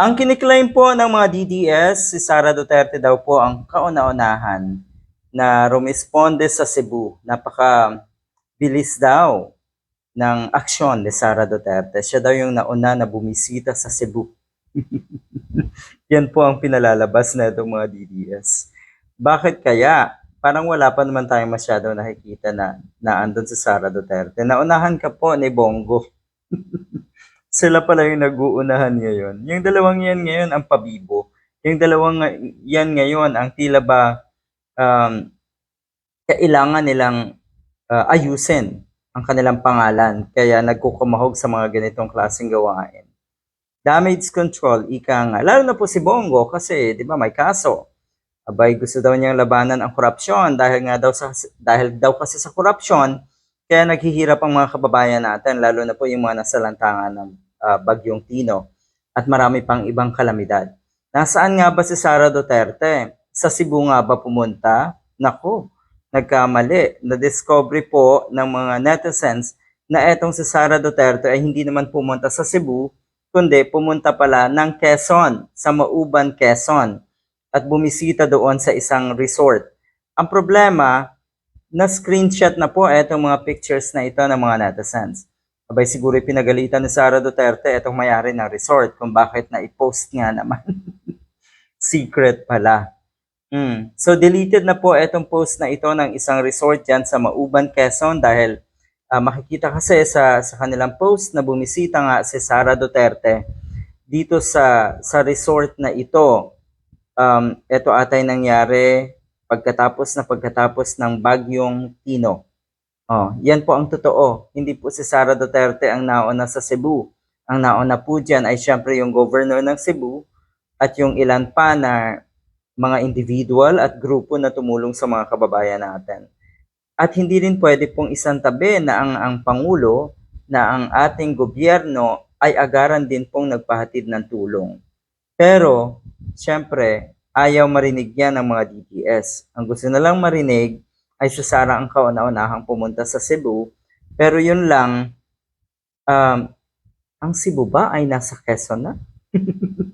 Ang kiniklaim po ng mga DDS, si Sara Duterte daw po ang kauna-unahan na rumisponde sa Cebu. Napaka bilis daw ng aksyon ni Sara Duterte. Siya daw yung nauna na bumisita sa Cebu. Yan po ang pinalalabas na itong mga DDS. Bakit kaya? Parang wala pa naman tayong masyadong nakikita na naandun si Sara Duterte. Naunahan ka po ni Bongo. Sila pala yung nag-uunahan ngayon. Yung dalawang yan ngayon ang pabibo. Yung dalawang yan ngayon ang tila ba um, kailangan nilang uh, ayusin ang kanilang pangalan. Kaya nagkukumahog sa mga ganitong klaseng gawain. Damage control, ika nga. Lalo na po si Bongo kasi, di ba, may kaso. Abay, gusto daw niyang labanan ang korupsyon dahil nga daw sa dahil daw kasi sa korupsyon kaya naghihirap ang mga kababayan natin lalo na po yung mga nasalantangan ng ah, bagyong Tino at marami pang ibang kalamidad. Nasaan nga ba si Sara Duterte? Sa Cebu nga ba pumunta? Nako, nagkamali. Na-discovery po ng mga netizens na etong si Sara Duterte ay hindi naman pumunta sa Cebu, kundi pumunta pala ng Quezon, sa Mauban, Quezon at bumisita doon sa isang resort. Ang problema, na-screenshot na po itong mga pictures na ito ng mga netizens. Abay siguro pinagalitan ni Sara Duterte itong mayari ng resort kung bakit na i-post nga naman. Secret pala. Hmm. So deleted na po itong post na ito ng isang resort dyan sa Mauban, Quezon dahil ah, makikita kasi sa, sa kanilang post na bumisita nga si Sara Duterte dito sa sa resort na ito um, ito atay nangyari pagkatapos na pagkatapos ng bagyong Tino. Oh, yan po ang totoo. Hindi po si Sara Duterte ang nauna sa Cebu. Ang nauna po dyan ay syempre yung governor ng Cebu at yung ilan pa na mga individual at grupo na tumulong sa mga kababayan natin. At hindi rin pwede pong isang tabi na ang, ang Pangulo na ang ating gobyerno ay agaran din pong nagpahatid ng tulong. Pero, syempre, ayaw marinig yan ng mga DPS. Ang gusto na lang marinig ay si Sara ang kauna-unahang pumunta sa Cebu. Pero yun lang, um, ang Cebu ba ay nasa Quezon na?